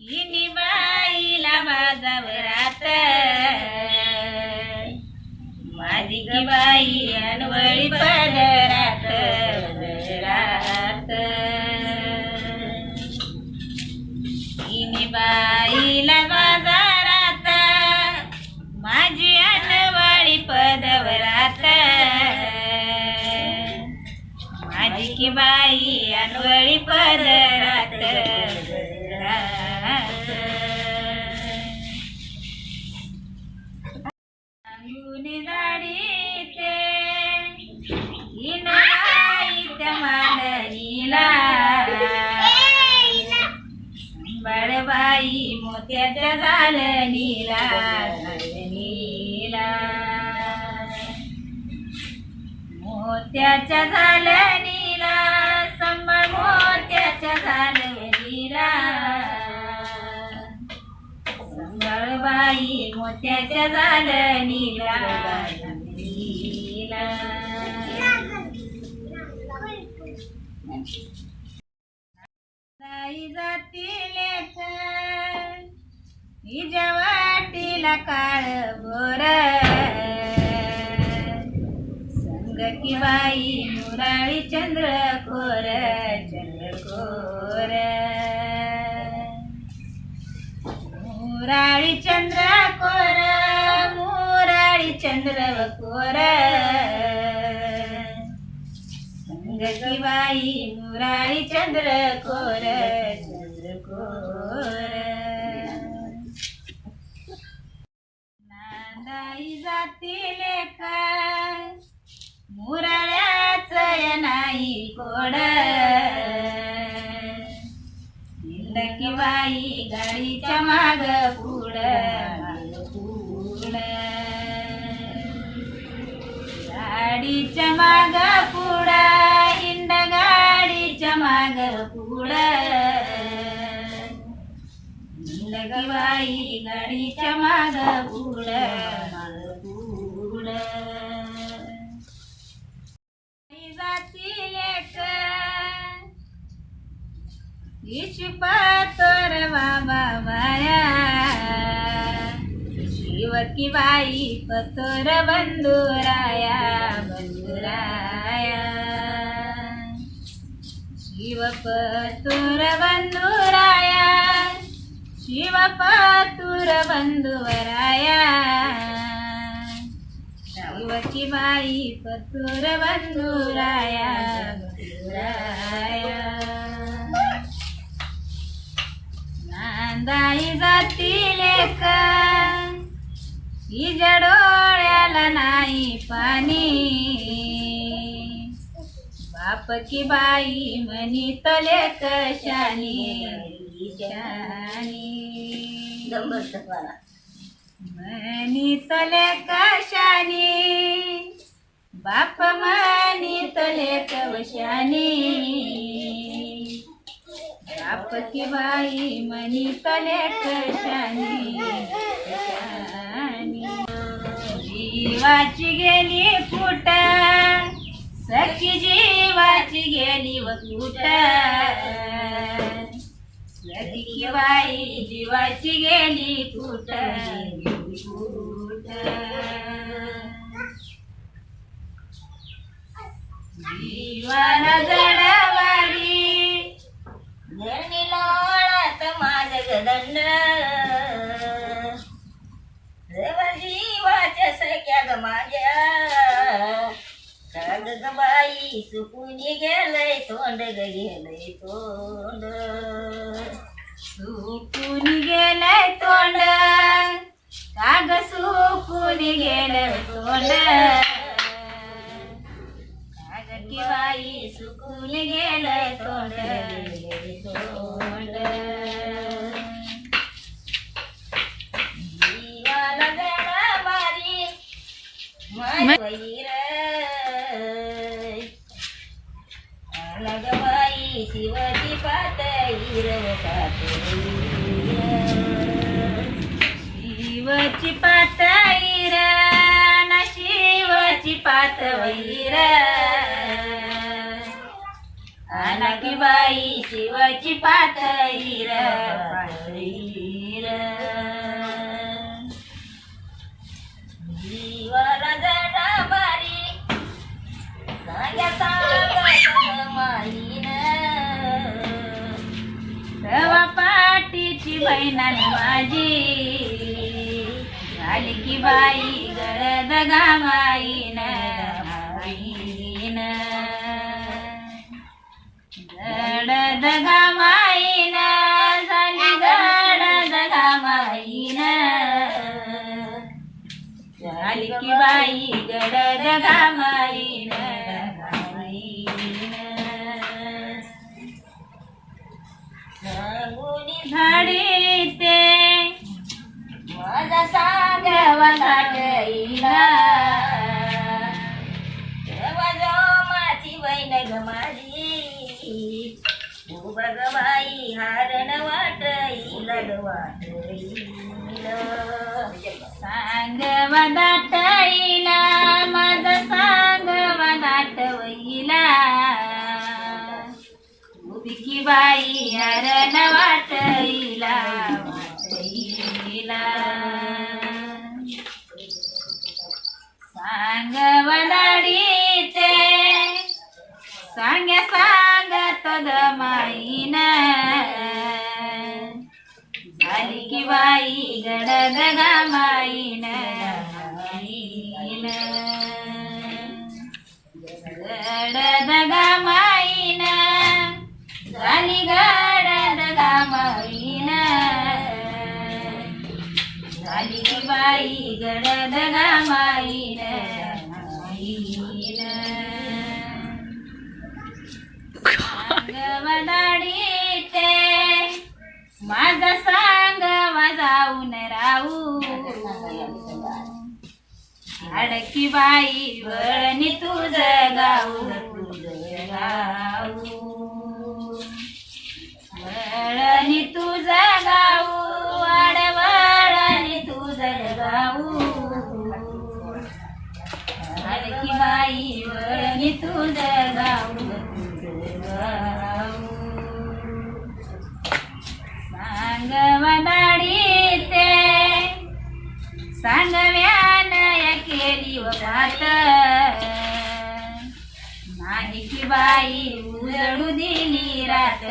इनी बाईला बाजावरात माझी की बाई अनवळी पदरात रात. इनी बाईला बाजारात माझी अनवळी पदवरात माझी की बाई अनवळी पदरात नीला नीला मोत्याच्या झालणीला संबळ मोत्याच्या झालणीला संभाळबाई मोत्याच्या झालं नीला नीला हिच्या वाटीला काळ भोर संग की बाई मुराळी चंद्र कोर चंद्र कोर मुराळी चंद्र कोर मुराळी चंद्र कोर बाई मुराळी चंद्र नांदाई जातील काय? मुराळ्याच नाही कोड. इंदकी बाई गाडीच्या माग पुढ. माग पुढ गाडीच्या माग पुढ इंड गाडीच्या माग पुढ. हिंदकी बाई गाडीच्या माग पुढ. माग पातर बाबा बाया शिवकी बाई पथोर बंधुराया बंधुराया. शिव पतुर बंधुराया शिव पतुर बंधुवराया शिवकी बाई पतुर बंधुराया बंधुराया. नांदाई जातील हिच्या डोळ्याला नाही पाणी. बाप की बाई म्हणी तले कशानी म्हणी तले कशानी बाप म्हणी तले कवशानी आपकी बाई मनी तले कशानी? कशानी जीवाची गेली फुट सखी जीवाची गेली व कुट सखी की बाई जीवाची गेली कुट माझ्या कागद ग बाई सुकून गेलंय तोंड ग गेलंय तोंड. सुकुनी गेलय तोंड. काग सुकुनी गेलय तोंड काग की बाई सुकून गेलय तोंड. वैर लगवाई शिवाची पातळी शिवाची पातळी ना शिवाची पातळी आला की बाई शिवाची पातळी बहिणान माझी. झाली की बाई गरद गावाईन माईन. गडद गामाईन झाली गडद झाली की बाई गडद गामाईन. सांगुनी झाडी ते माझा सांगावा साठईला तेव्हा जो माझी बहीण ग माझी. तू बघ बाई हारण वाटईला ग वाटईला सांगवा दाटईला बाई हरण वाटईला वाटईला. सांग वलाडी ते सांग्या सांगत माईन. झाली की बाई गडद गामाईन. माईन झाली गडद गामाईन झाली की बाई गडद गामाईन सांगवदाडी ते माझा सांग जाऊन राहू. अडकी बाई वळणी तुझ गाऊ तुझ गाऊ. वळणी तुझा गाऊ आडवळणी तुझा गाऊ. हलकी बाई वळणी तुझा गाऊ तुझ गाऊ सांग वदाडी ते सांगव्यान केली व नाही की बाई उजळू दिली रात.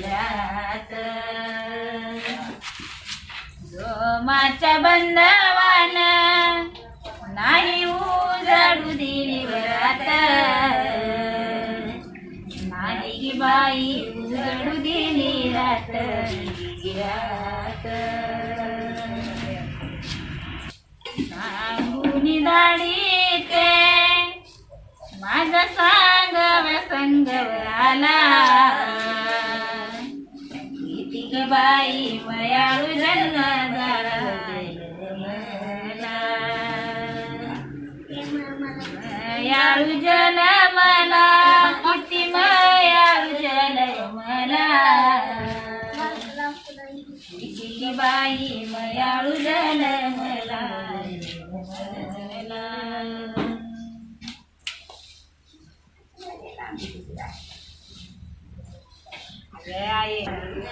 दिली जोमाच्या बंधवान नाही उजाडू दिली वरात. रात नाही की बाई उजाडू दिली रात दिली रात सांगूनी दाडी ते माझा सांगव संगव आला. बाई वयाळू जन्म झाला. जन मला किती मयाळू जन मला. किती बाई मयाळू जन मला. Yeah, yeah.